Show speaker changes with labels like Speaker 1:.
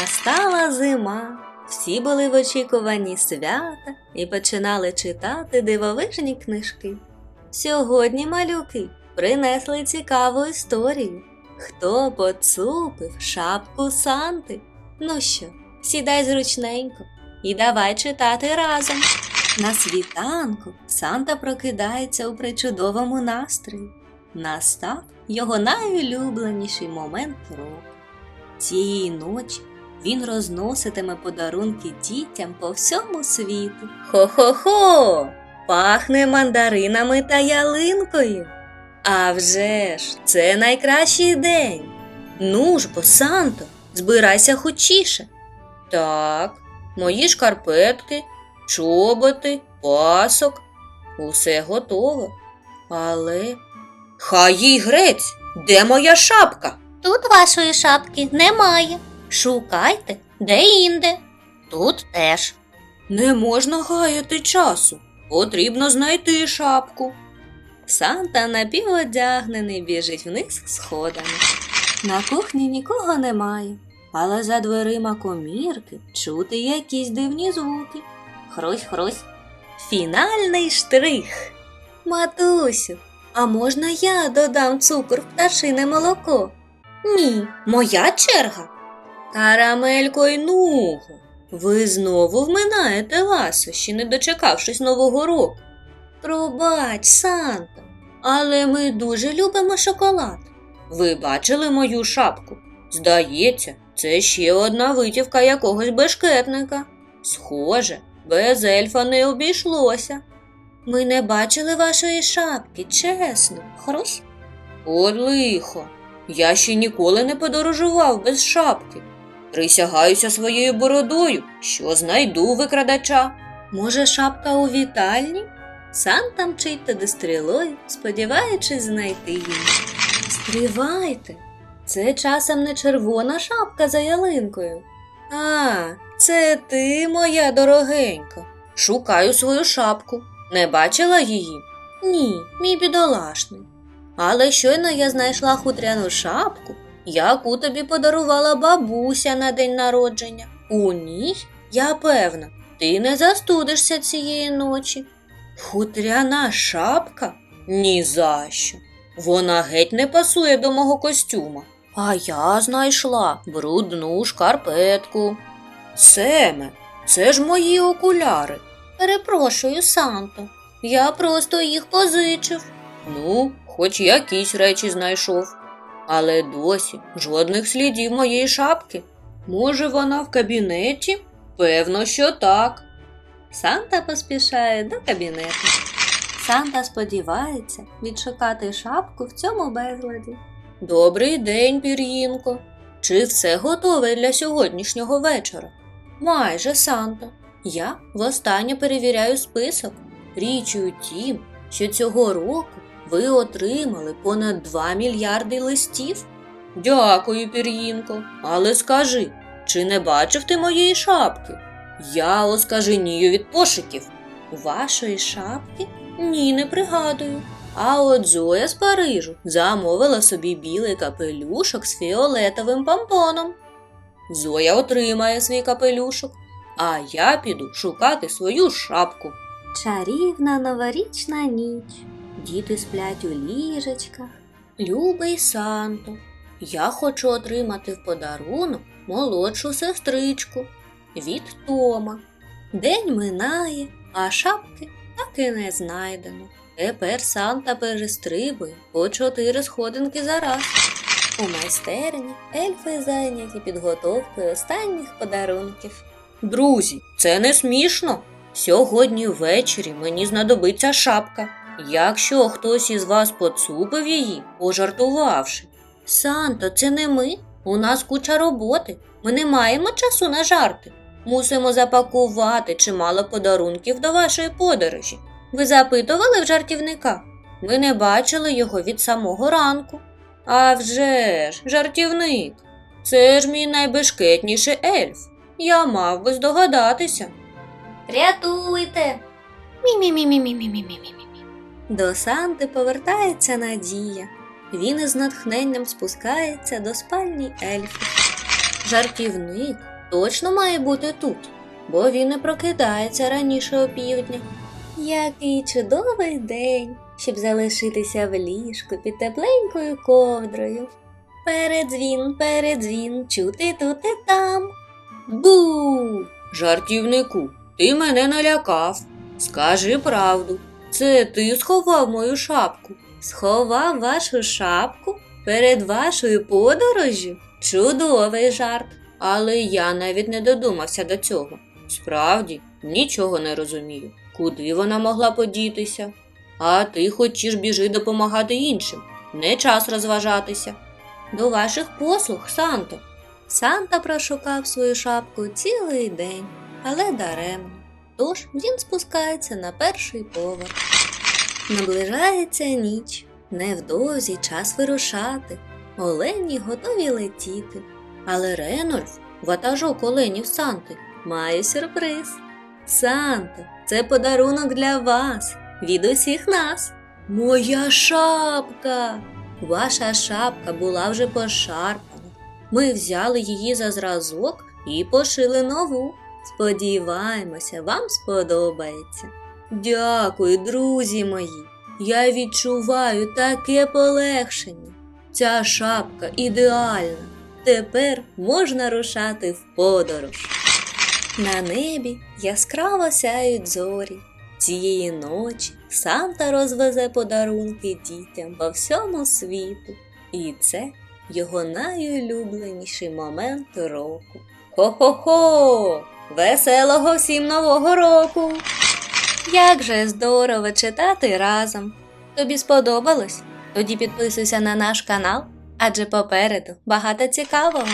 Speaker 1: Настала зима. Всі були в очікуванні свята і починали читати дивовижні книжки. Сьогодні малюки принесли цікаву історію. Хто поцупив шапку Санти? Ну що, сідай зручненько і давай читати разом. На світанку Санта прокидається у причудовому настрої. Настав його найулюбленіший момент року. Цієї ночі він розноситиме подарунки дітям по всьому світу. Хо-хо-хо! Пахне мандаринами та ялинкою. А вже ж, це найкращий день. Ну ж бо, Санто, збирайся хочіше. Так, мої шкарпетки, чоботи, пасок. Усе готово. Але. Хай їй грець, де моя шапка?
Speaker 2: Тут вашої шапки немає. Шукайте де інде. Тут теж.
Speaker 1: Не можна гаяти часу. Потрібно знайти шапку. Санта напіводягнений біжить вниз сходами. На кухні нікого немає, але за дверима комірки чути якісь дивні звуки. Хрусь, хрусь. Фінальний штрих. Матусю, а можна я додам цукор в пташине молоко? Ні, моя черга. Карамелько й нуго. Ви знову вминаєте ласощі, не дочекавшись нового року. Пробач, Санта, але ми дуже любимо шоколад. Ви бачили мою шапку? Здається, це ще одна витівка якогось бешкетника. Схоже, без ельфа не обійшлося. Ми не бачили вашої шапки, чесно. Хрусь? От лихо. Я ще ніколи не подорожував без шапки. Присягаюся своєю бородою, що знайду викрадача. Може, шапка у вітальні? Санта мчить туди стрілою, сподіваючись знайти її. Стривайте, це часом не червона шапка за ялинкою. А, це ти, моя дорогенька. Шукаю свою шапку. Не бачила її? Ні, мій бідолашний. Але щойно я знайшла хутряну шапку, яку тобі подарувала бабуся на день народження. У ній, я певна, ти не застудишся цієї ночі. Хутряна шапка? Ні за що. Вона геть не пасує до мого костюма. А я знайшла брудну шкарпетку. Семе, це ж мої окуляри. Перепрошую, Санто. Я просто їх позичив. Ну, хоч якісь речі знайшов. Але досі жодних слідів моєї шапки. Може, вона в кабінеті? Певно, що так. Санта поспішає до кабінету. Санта сподівається відшукати шапку в цьому безладі. Добрий день, пір'їнко. Чи все готове для сьогоднішнього вечора? Майже, Санто. Я востаннє перевіряю список. Річ у тім, що цього року ви отримали понад 2 мільярди листів. Дякую, пір'їнко. Але скажи, чи не бачив ти моєї шапки? Я оскаженію від пошуків. Вашої шапки? Ні, не пригадую. А от Зоя з Парижу замовила собі білий капелюшок з фіолетовим помпоном. Зоя отримає свій капелюшок, а я піду шукати свою шапку. Чарівна новорічна ніч. Діти сплять у ліжечках. Любий Санто, я хочу отримати в подарунок молодшу сестричку від Тома. День минає, а шапки так і не знайдено. Тепер Санта перестрибує по чотири сходинки за раз. У майстерні ельфи зайняті підготовкою останніх подарунків. Друзі, це не смішно. Сьогодні ввечері мені знадобиться шапка якщо хтось із вас поцупив її, пожартувавши. Санто, це не ми. У нас куча роботи. Ми не маємо часу на жарти. Мусимо запакувати чимало подарунків до вашої подорожі. Ви запитували в жартівника? Ви не бачили його від самого ранку. А вже ж, жартівник. Це ж мій найбешкетніший ельф. Я мав би здогадатися.
Speaker 2: Рятуйте. Мі-мі-мі-мі-мі-мі-мі-мі.
Speaker 1: До Санти повертається Надія. Він із натхненням спускається до спальні ельфа. Жартівник точно має бути тут, бо він не прокидається раніше опівдня. Який чудовий день, щоб залишитися в ліжку під тепленькою ковдрою. Передзвін, передзвін, чути тут і там. Бу! Жартівнику, ти мене налякав. Скажи правду, це ти сховав мою шапку. Сховав вашу шапку перед вашою подорожю? Чудовий жарт. Але я навіть не додумався до цього. Справді, нічого не розумію. Куди вона могла подітися? А ти хочеш біжи допомагати іншим. Не час розважатися. До ваших послуг, Санто. Санта прошукав свою шапку цілий день, але даремно. Тож він спускається на перший поверх. Наближається ніч, невдовзі час вирушати. Олені готові летіти. Але Ренольф, ватажок оленів Санти, має сюрприз. Санта, це подарунок для вас, від усіх нас. Моя шапка. Ваша шапка була вже пошарпана. Ми взяли її за зразок і пошили нову. Сподіваємося, вам сподобається. Дякую, друзі мої. Я відчуваю таке полегшення. Ця шапка ідеальна. Тепер можна рушати в подорож. На небі яскраво сяють зорі. Цієї ночі Санта розвезе подарунки дітям по всьому світу. І це його найулюбленіший момент року. Хо-хо-хо! Веселого всім нового року! Як же здорово читати разом! Тобі сподобалось? Тоді підписуйся на наш канал, адже попереду багато цікавого.